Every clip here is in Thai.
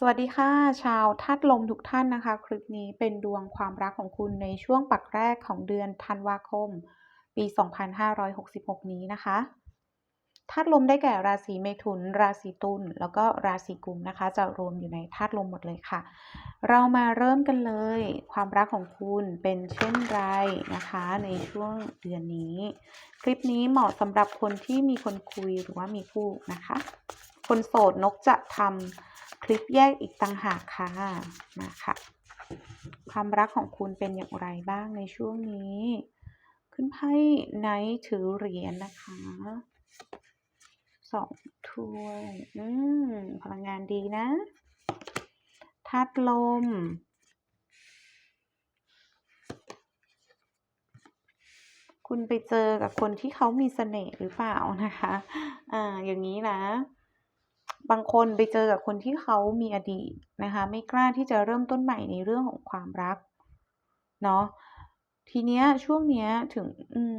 สวัสดีค่ะ ชาวธาตุลมทุกท่านนะคะ คลิปนี้เป็นดวงความรักของคุณในช่วงปักแรกของเดือนธันวาคม ปี 2566 นี้นะคะธาตุลมได้แก่ราศีเมถุน ราศีตุลแล้วก็ราศีกุมนะคะ จะรวมอยู่ในธาตุลมหมดเลยค่ะ เรามาเริ่มกันเลย ความรักของคุณเป็นเช่นไรนะคะ ในช่วงเดือนนี้ คลิปนี้เหมาะสำหรับคนที่มีคนคุยหรือว่ามีคู่นะคะ คนโสดนกจะทำ คลิปแยกอีกต่างหากค่ะมาค่ะ ความรักของคุณเป็นอย่างไรบ้างในช่วงนี้ ขึ้นไพ่ไนท์ถือเหรียญนะคะสองถ้วย อืม พลังงานดีนะธาตุลม คุณไปเจอกับคนที่เขามีเสน่ห์หรือเปล่านะคะ อ่า อย่างนี้นะ บางคนไปเจอกับคนที่เขามีอดีตนะคะ ไม่กล้าที่จะเริ่มต้นใหม่ในเรื่องของความรักเนาะทีเนี้ยช่วงเนี้ยถึง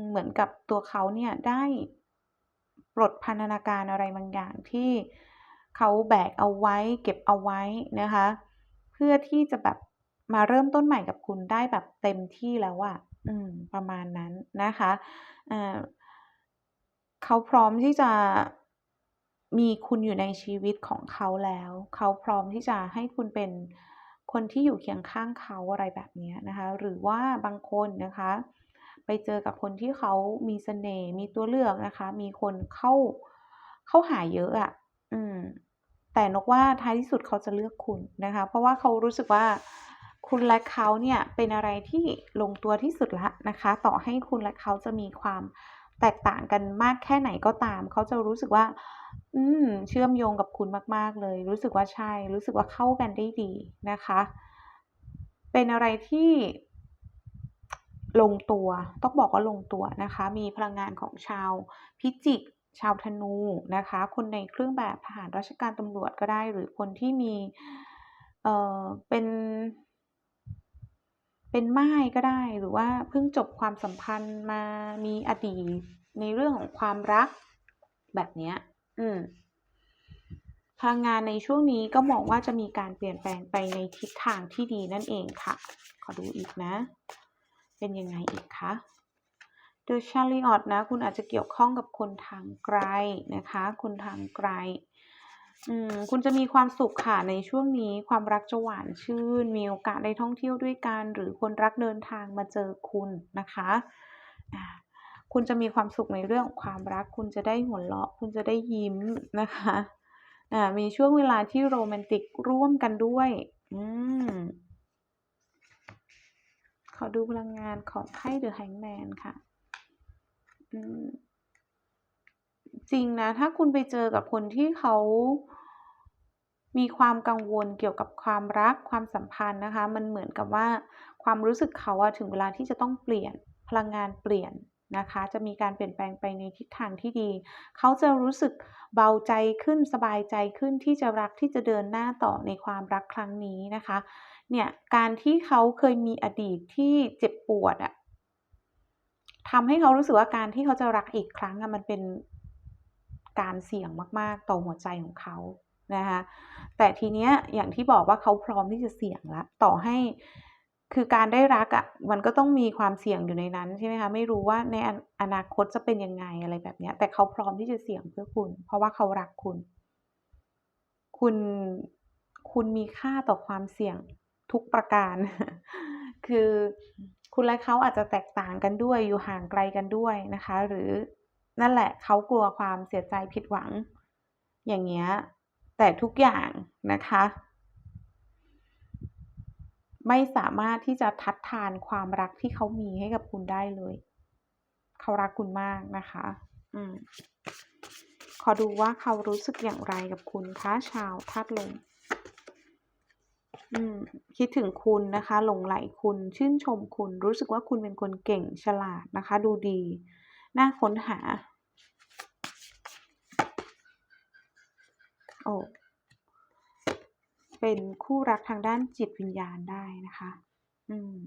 เหมือนกับตัวเขาเนี่ยได้ปลดพันธนาการอะไรบางอย่างที่เขาแบกเอาไว้ เก็บเอาไว้นะคะ เพื่อที่จะแบบมาเริ่มต้นใหม่กับคุณได้แบบเต็มที่แล้วอะอืม ประมาณนั้นนะคะอ่อเขาพร้อมที่จะ มีคุณอยู่ในชีวิตของเขาแล้ว เขาพร้อมที่จะให้คุณเป็นคนที่อยู่เคียงข้างเขาอะไรแบบนี้นะคะ หรือว่าบางคนนะคะ ไปเจอกับคนที่เขามีเสน่ห์มีตัวเลือกนะคะ มีคนเข้าเข้าหาเยอะอะอืม แต่นกว่าท้ายที่สุดเขาจะเลือกคุณนะคะ เพราะว่าเขารู้สึกว่าคุณและเขาเนี่ยเป็นอะไรที่ลงตัวที่สุดล้วนะคะ ต่อให้คุณและเขาจะมีความ แตกต่างกันมากแค่ไหนก็ตาม เขาจะรู้สึกว่า อืม เชื่อมโยงกับคุณมาก ๆ เลย รู้สึกว่าใช่ รู้สึกว่าเข้ากันได้ดีนะคะ เป็นอะไรที่ลงตัว ต้องบอกว่าลงตัวนะคะ มีพลังงานของชาวพิจิก ชาวธนูนะคะ คนในเครื่องแบบทหารราชการตำรวจก็ได้ หรือคนที่มี เอ่อ เป็น เป็นม่ายก็ได้หรือว่าเพิ่งจบความสัมพันธ์มามีอดีตในเรื่องของความรักแบบเนี้ย อืมพลังงานในช่วงนี้ก็มองว่าจะมีการเปลี่ยนแปลงไปในทิศทางที่ดีนั่นเองค่ะ ขอดูอีกนะ เป็นยังไงอีกคะ The Chariot นะ คุณอาจจะเกี่ยวข้องกับคนทางไกลนะคะ คนทางไกล คุณจะมีความสุขค่ะในช่วงนี้ความรักจะหวานชื่น มีโอกาสได้ท่องเที่ยวด้วยกัน หรือคนรักเดินทางมาเจอคุณนะคะคุณจะมีความสุขในเรื่องความรัก คุณจะได้หัวเราะ คุณจะได้ยิ้มนะคะมีช่วงเวลาที่โรแมนติกร่วมกันด้วยอืมขอดูพลังงานของไพ่ The Hangman ค่ะ อืม จริงนะ ถ้าคุณไปเจอกับคนที่เขามีความกังวลเกี่ยวกับความรักความสัมพันธ์นะคะ มันเหมือนกับว่าความรู้สึกเขาอะถึงเวลาที่จะต้องเปลี่ยนพลังงานเปลี่ยนนะคะ จะมีการเปลี่ยนแปลงไปในทิศทางที่ดี เขาจะรู้สึกเบาใจขึ้นสบายใจขึ้นที่จะรักที่จะเดินหน้าต่อในความรักครั้งนี้นะคะ เนี่ยการที่เขาเคยมีอดีตที่เจ็บปวดอะทำให้เขารู้สึกว่าการที่เขาจะรักอีกครั้งอะมันเป็น การเสี่ยงมาก ๆ ต่อหัวใจของเขานะคะแต่ทีเนี้ยอย่างที่บอกว่าเขาพร้อมที่จะเสี่ยงแล้วต่อให้คือการได้รักอะมันก็ต้องมีความเสี่ยงอยู่ในนั้นใช่ไหมคะไม่รู้ว่าในออนาคตจะเป็นยังไงอะไรแบบเนี้ยแต่เขาพร้อมที่จะเสี่ยงเพื่อคุณ เพราะว่าเขารักคุณ คุณคุณมีค่าต่อความเสี่ยงทุกประการ คือคุณและเขาอาจจะแตกต่างกันด้วยอยู่ห่างไกลกันด้วยนะคะ หรือ นั่นแหละเขากลัวความเสียใจผิดหวัง อย่างเงี้ยแต่ทุกอย่างนะคะ ไม่สามารถที่จะทัดทานความรักที่เขามีให้กับคุณได้เลย เขารักคุณมากนะคะ อืมขอดูว่าเขารู้สึกอย่างไรกับคุณคะชาวธาตุลมอืมคิดถึงคุณนะคะ หลงใหลคุณชื่นชมคุณ รู้สึกว่าคุณเป็นคนเก่งฉลาดนะคะ ดูดี น่าค้นหา โอ้ เป็นคู่รักทางด้านจิตวิญญาณได้นะคะ อืม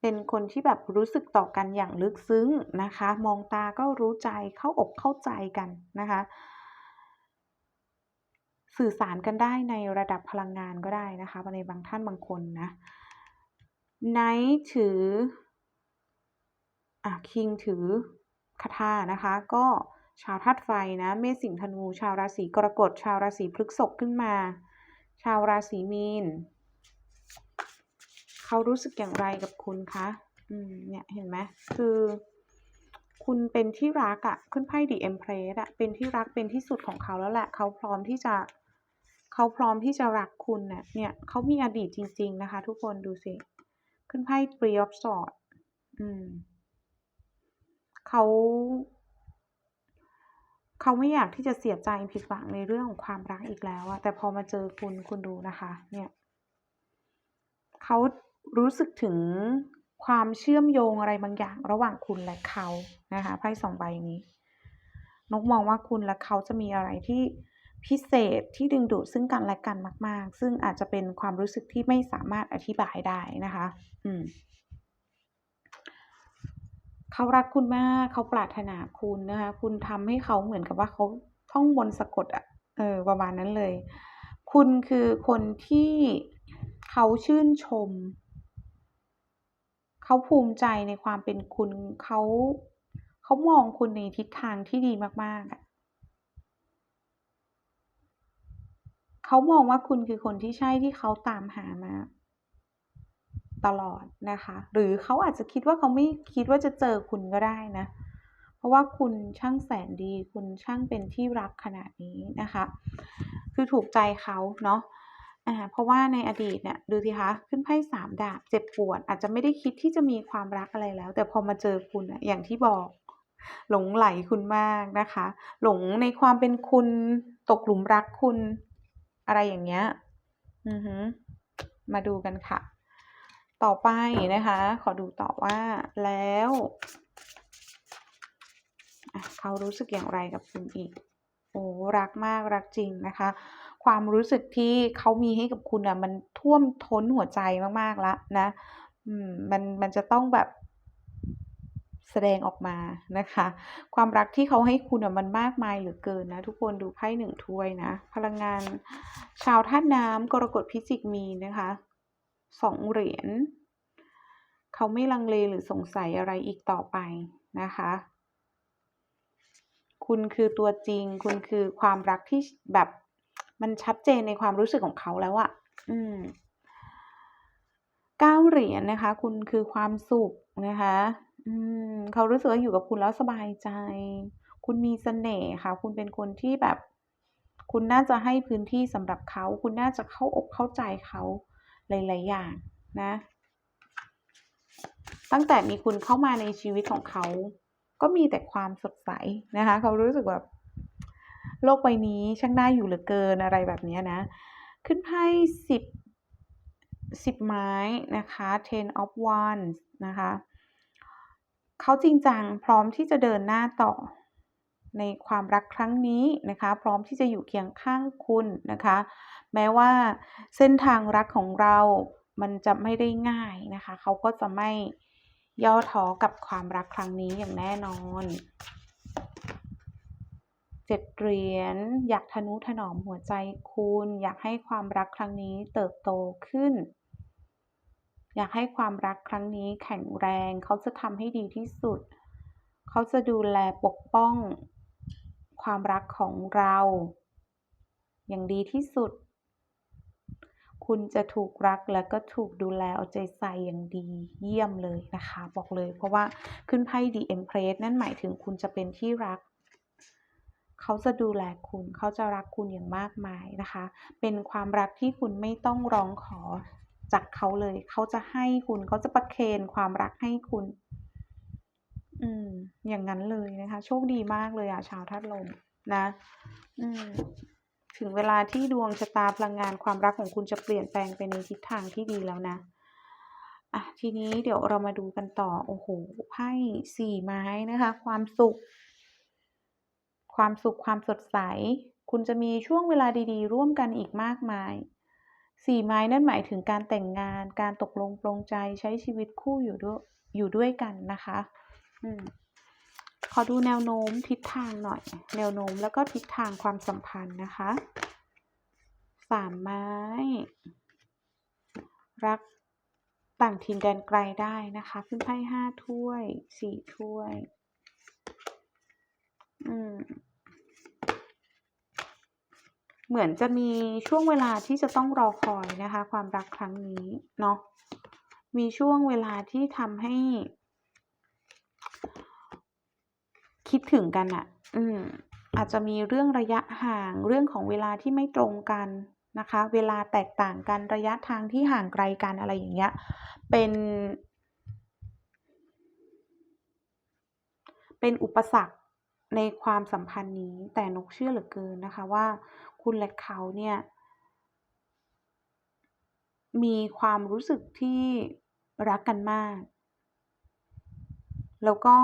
เป็นคนที่แบบรู้สึกต่อกันอย่างลึกซึ้งนะคะ มองตาก็รู้ใจเข้าอกเข้าใจกันนะคะ สื่อสารกันได้ในระดับพลังงานก็ได้นะคะในบางท่านบางคนนะไนท์ถืออะคิงถือ คาถานะคะ ก็ชาวธาตุไฟนะเมษสิงธนู ชาวราศีกรกฎ ชาวราศีพฤษภขึ้นมา ชาวราศีมีน เขารู้สึกอย่างไรกับคุณคะอืมเนี่ยเห็นไหมคือคุณเป็นที่รักอะขึ้นไพ่ดีเอ็มเพรสอะเป็นที่รักเป็นที่สุดของเขาแล้วแหละ เขาพร้อมที่จะ เขาพร้อมที่จะรักคุณน่ะเนี่ยเขามีอดีตจริง ๆ นะคะ ทุกคนดูสิ ขึ้นไพ่ Three of Swords อืม เขาเขาไม่อยากที่จะเสียใจผิดหวังในเรื่องของความรักอีกแล้วอะแต่พอมาเจอคุณคุณดูนะคะ เนี่ยเขารู้สึกถึงความเชื่อมโยงอะไรบางอย่างระหว่างคุณและเขานะคะไพ่สองใบนี้ นกมองว่าคุณและเขาจะมีอะไรที่พิเศษที่ดึงดูดซึ่งกันและกันมาก ๆ ซึ่งอาจจะเป็นความรู้สึกที่ไม่สามารถอธิบายได้นะคะ อืม เขารักคุณมากเขาปรารถนาคุณนะคะ คุณทำให้เขาเหมือนกับว่าเขาท่องมนต์สะกดอะเออประมาณนั้นเลย คุณคือคนที่เขาชื่นชม เขาภูมิใจในความเป็นคุณเขาเขามองคุณในทิศทางที่ดีมากๆอะเขามองว่าคุณคือคนที่ใช่ที่เขาตามหามา ตลอดนะคะ หรือเขาอาจจะคิดว่าเขาไม่คิดว่าจะเจอคุณก็ได้นะ เพราะว่าคุณช่างแสนดี คุณช่างเป็นที่รักขนาดนี้นะคะ คือถูกใจเขาเนาะอ่าเพราะว่าในอดีตเนี่ยดูสิคะขึ้นไพ่สามดาบเจ็บปวด อาจจะไม่ได้คิดที่จะมีความรักอะไรแล้ว แต่พอมาเจอคุณอะอย่างที่บอก หลงใหลคุณมากนะคะ หลงในความเป็นคุณตกหลุมรักคุณอะไรอย่างเงี้ยอือฮึมาดูกันค่ะ ต่อไปนะคะ ขอดูต่อว่าแล้วเขารู้สึกอย่างไรกับคุณอีก โอ้รักมากรักจริงนะคะ ความรู้สึกที่เขามีให้กับคุณอะมันท่วมท้นหัวใจมากๆแล้วนะอืมมันมันจะต้องแบบแสดงออกมานะคะ ความรักที่เขาให้คุณอะมันมากมายเหลือเกินนะ ทุกคนดูไพ่หนึ่งถ้วยนะ พลังงานชาวธาน้ำกรกฎพิจิกมีนะคะ สองเหรียญเขาไม่ลังเลหรือสงสัยอะไรอีกต่อไปนะคะ คุณคือตัวจริง คุณคือความรักที่แบบมันชัดเจนในความรู้สึกของเขาแล้วอะอืมเก้าเหรียญนะคะ คุณคือความสุขนะคะ อืมเขารู้สึกว่าอยู่กับคุณแล้วสบายใจ คุณมีเสน่ห์ค่ะ คุณเป็นคนที่แบบ คุณน่าจะให้พื้นที่สำหรับเขา คุณน่าจะเข้าอกเข้าใจเขา หลายๆอย่างนะ ตั้งแต่มีคุณเข้ามาในชีวิตของเขา ก็มีแต่ความสดใสนะคะ เขารู้สึกแบบโลกใบนี้ช่างน่าอยู่เหลือเกินอะไรแบบนี้นะ ขึ้นไพ่สิบสิบไม้นะคะ Ten of Wands นะคะ เขาจริงจังพร้อมที่จะเดินหน้าต่อ ในความรักครั้งนี้นะคะ พร้อมที่จะอยู่เคียงข้างคุณนะคะ แม้ว่าเส้นทางรักของเรามันจะไม่ได้ง่ายนะคะ เขาก็จะไม่ย่อท้อกับความรักครั้งนี้อย่างแน่นอนเจ็ดเหรียญอยากทนุถนอมหัวใจคุณ อยากให้ความรักครั้งนี้เติบโตขึ้น อยากให้ความรักครั้งนี้แข็งแรง เขาจะทำให้ดีที่สุด เขาจะดูแลปกป้อง ความรักของเรา อย่างดีที่สุด คุณจะถูกรักแล้วก็ถูกดูแลเอาใจใส่อย่างดีเยี่ยมเลยนะคะ บอกเลยเพราะว่าขึ้นไพ่ The Empress นั่นหมายถึงคุณจะเป็นที่รัก เขาจะดูแลคุณเขาจะรักคุณอย่างมากมายนะคะ เป็นความรักที่คุณไม่ต้องร้องขอจากเขาเลย เขาจะให้คุณเขาจะประเคนความรักให้คุณ อืม อย่างงั้นเลยนะคะ โชคดีมากเลยอะ ชาวธาตุลมนะ อืม ถึงเวลาที่ดวงชะตาพลังงานความรักของคุณจะเปลี่ยนแปลงไปในทิศทางที่ดีแล้วนะอะทีนี้เดี๋ยวเรามาดูกันต่อ โอ้โฮไพ่สี่ไม้นะคะ ความสุข ความสุขความสดใส คุณจะมีช่วงเวลาดีๆ ร่วมกันอีกมากมายสี่ไม้นั่นหมายถึงการแต่งงาน การตกลงปลงใจใช้ชีวิตคู่อยู่ด้วยอยู่ด้วยกันนะคะ ขอดูแนวโน้มทิศทางหน่อย แนวโน้มแล้วก็ทิศทางความสัมพันธ์นะคะสามไม้ รักต่างถิ่นแดนไกลได้นะคะขึ้นไพ่ห้าถ้วยสี่ถ้วย อืมเหมือนจะมีช่วงเวลาที่จะต้องรอคอยนะคะ ความรักครั้งนี้เนาะมีช่วงเวลาที่ทำให้ คิดถึงกันอะอืมอาจจะมีเรื่องระยะห่างเรื่องของเวลาที่ไม่ตรงกันนะคะ เวลาแตกต่างกันระยะทางที่ห่างไกลกันอะไรอย่างเงี้ย เป็น เป็นอุปสรรคในความสัมพันธ์นี้ แต่นกเชื่อเหลือเกินนะคะว่า คุณและเขาเนี่ย มีความรู้สึกที่รักกันมาก แล้วก็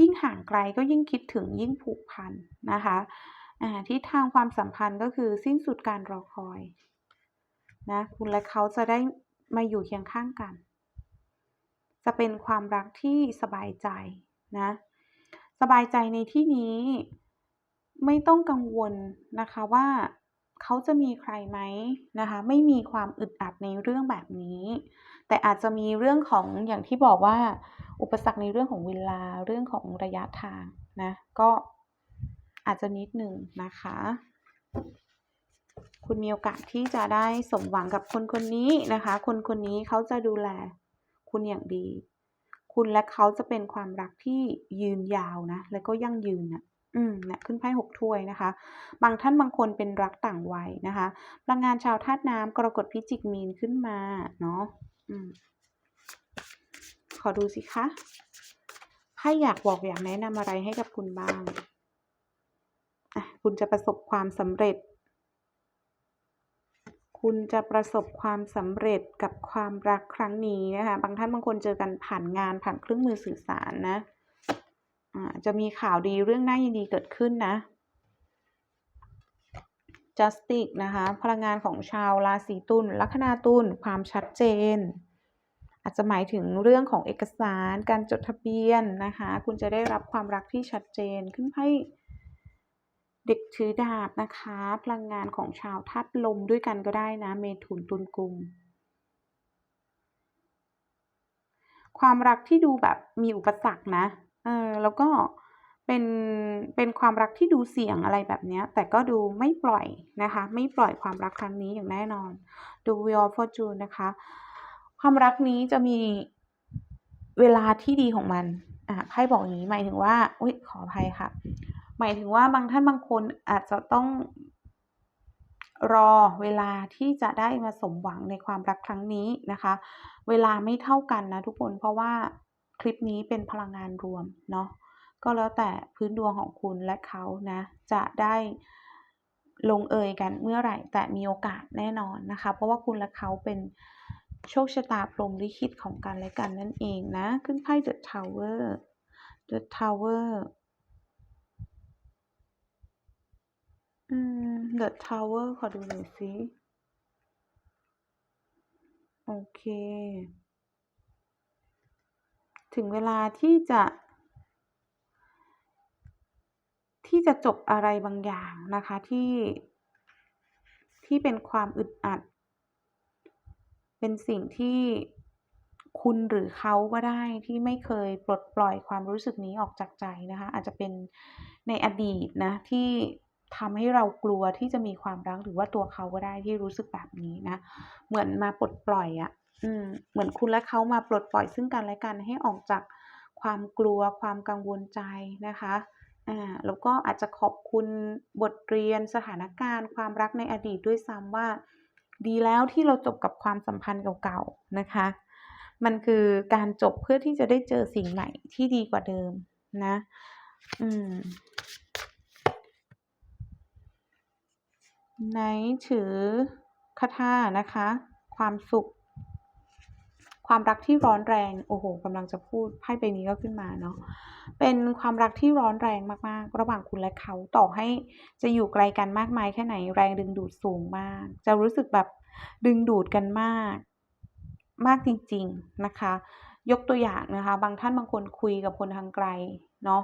ยิ่งห่างไกลก็ยิ่งคิดถึงยิ่งผูกพันนะคะทิศทางความสัมพันธ์ก็คือสิ้นสุดการรอคอยนะคุณและเขาจะได้มาอยู่เคียงข้างกัน จะเป็นความรักที่สบายใจนะ สบายใจในที่นี้ไม่ต้องกังวลนะคะว่า เขาจะมีใครไหมนะคะ ไม่มีความอึดอัดในเรื่องแบบนี้ แต่อาจจะมีเรื่องของอย่างที่บอกว่า อุปสรรคในเรื่องของเวลาเรื่องของระยะทางนะ ก็อาจจะนิดหนึ่งนะคะ คุณมีโอกาสที่จะได้สมหวังกับคนคนนี้นะคะ คนคนนี้เขาจะดูแลคุณอย่างดี คุณและเขาจะเป็นความรักที่ยืนยาวนะ แล้วก็ยั่งยืนนะ อืมนี่ยขึ้นไพ่หกถ้วยนะคะ บางท่านบางคนเป็นรักต่างวัยนะคะพลังงานชาวธาตุน้ำกรกฎพิจิกมีนขึ้นมาเนาะอืมขอดูสิคะไพ่อยากบอกอยากแนะนำอะไรให้กับคุณบ้างอะคุณจะประสบความสำเร็จ คุณจะประสบความสำเร็จกับความรักครั้งนี้นะคะ บางท่านบางคนเจอกันผ่านงานผ่านเครื่องมือสื่อสารนะ จะมีข่าวดีเรื่องน่ายินดีเกิดขึ้นนะ Justice นะคะ พลังงานของชาวราศีตุลลัคนาตุลความชัดเจน อาจจะหมายถึงเรื่องของเอกสารการจดทะเบียนนะคะ คุณจะได้รับความรักที่ชัดเจนขึ้นไพ่เด็กถือดาบนะคะ พลังงานของชาวธาตุลมด้วยกันก็ได้นะ เมถุนตุลกุม ความรักที่ดูแบบมีอุปสรรคนะ เออแล้วก็เป็นเป็นความรักที่ดูเสี่ยงอะไรแบบเนี้ยแต่ก็ดูไม่ปล่อยนะคะ ไม่ปล่อยความรักครั้งนี้อย่างแน่นอน ดู Wheel of Fortune นะคะ ความรักนี้จะมีเวลาที่ดีของมันอ่าไพ่บอกอย่างงี้หมายถึงว่าอุ๊ยขออภัยค่ะ หมายถึงว่าบางท่านบางคนอาจจะต้องรอเวลาที่จะได้มาสมหวังในความรักครั้งนี้นะคะ เวลาไม่เท่ากันนะทุกคนเพราะว่า คลิปนี้เป็นพลังงานรวมเนาะก็แล้วแต่พื้นดวงของคุณและเขานะจะได้ลงเอยกันเมื่อไหร่แต่มีโอกาสแน่นอนนะคะ เพราะว่าคุณและเขาเป็นโชคชะตาพรมลิขิตของกันและกันนั่นเองนะ ขึ้นไพ่ The Tower The Tower อืม The Tower ขอดูหน่อยสิ โอเค ถึงเวลาที่จะ ที่จะจบอะไรบางอย่างนะคะที่ที่เป็นความอึดอัด เป็นสิ่งที่คุณหรือเขาก็ได้ที่ไม่เคยปลดปล่อยความรู้สึกนี้ออกจากใจนะคะ อาจจะเป็นในอดีตนะที่ทำให้เรากลัวที่จะมีความรักหรือว่าตัวเขาก็ได้ที่รู้สึกแบบนี้นะ เหมือนมาปลดปล่อยอะ อืมเหมือนคุณและเขามาปลดปล่อยซึ่งกันและกันให้ออกจากความกลัวความกังวลใจนะคะอ่าแล้วก็อาจจะขอบคุณบทเรียนสถานการณ์ ความรักในอดีตด้วยซ้ำว่า ดีแล้วที่เราจบกับความสัมพันธ์เก่าๆนะคะ มันคือการจบเพื่อที่จะได้เจอสิ่งใหม่ที่ดีกว่าเดิมนะ อืม Knight ถือคาถานะคะ ความสุข ความรักที่ร้อนแรง โอ้โหกำลังจะพูดไพ่ใบนี้ก็ขึ้นมาเนาะ เป็นความรักที่ร้อนแรงมากๆ ระหว่างคุณและเขา ต่อให้จะอยู่ไกลกันมากมายแค่ไหน แรงดึงดูดสูงมาก จะรู้สึกแบบดึงดูดกันมาก มากจริงๆนะคะ ยกตัวอย่างนะคะ บางท่านบางคนคุยกับคนทางไกล เนาะ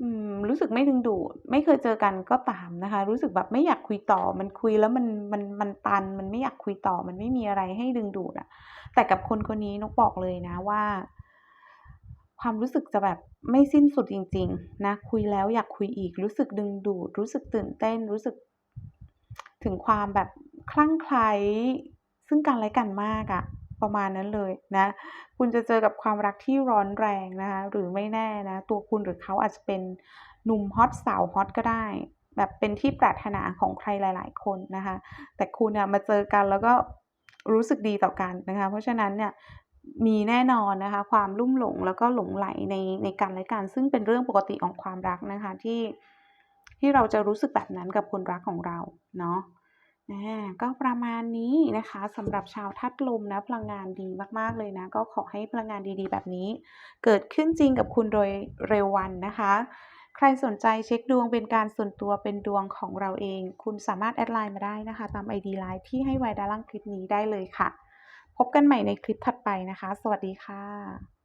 อืม รู้สึกไม่ดึงดูด ไม่เคยเจอกันก็ตามนะคะ รู้สึกแบบไม่อยากคุยต่อ มันคุยแล้วมัน มัน มันตัน มันไม่อยากคุยต่อ มันไม่มีอะไรให้ดึงดูดอะ แต่กับคนคนนี้นกบอกเลยนะว่า ความรู้สึกจะแบบไม่สิ้นสุดจริง ๆ นะ คุยแล้วอยากคุยอีก รู้สึกดึงดูด รู้สึกตื่นเต้น รู้สึก ถึงความแบบคลั่งไคล้ซึ่งกันและกันมากอะ ประมาณนั้นเลยนะ คุณจะเจอกับความรักที่ร้อนแรงนะคะหรือไม่แน่นะ ตัวคุณหรือเขาอาจจะเป็นหนุ่มฮอตสาวฮอตก็ได้ แบบเป็นที่ปรารถนาของใครหลาย ๆ คนนะคะ แต่คุณน่ะมาเจอกันแล้วก็รู้สึกดีต่อกันนะคะ เพราะฉะนั้นเนี่ยมีแน่นอนนะคะ ความลุ่มหลงแล้วก็หลงใหลในในกันและกันซึ่งเป็นเรื่องปกติของความรักนะคะที่ที่เราจะรู้สึกแบบนั้นกับคนรักของเราเนาะ ก็ประมาณนี้นะคะสำหรับชาวธาตุลมนะพลังงานดีมากๆเลยนะ ก็ขอให้พลังงานดีๆ แบบนี้ เกิดขึ้นจริงกับคุณโดยเร็ววันนะคะ ใครสนใจเช็คดวงเป็นการส่วนตัวเป็นดวงของเราเอง คุณสามารถแอดไลน์มาได้นะคะ ตาม ID LINE ที่ให้ไว้ด้านล่างคลิปนี้ได้เลยค่ะ พบกันใหม่ในคลิปถัดไปนะคะ สวัสดีค่ะ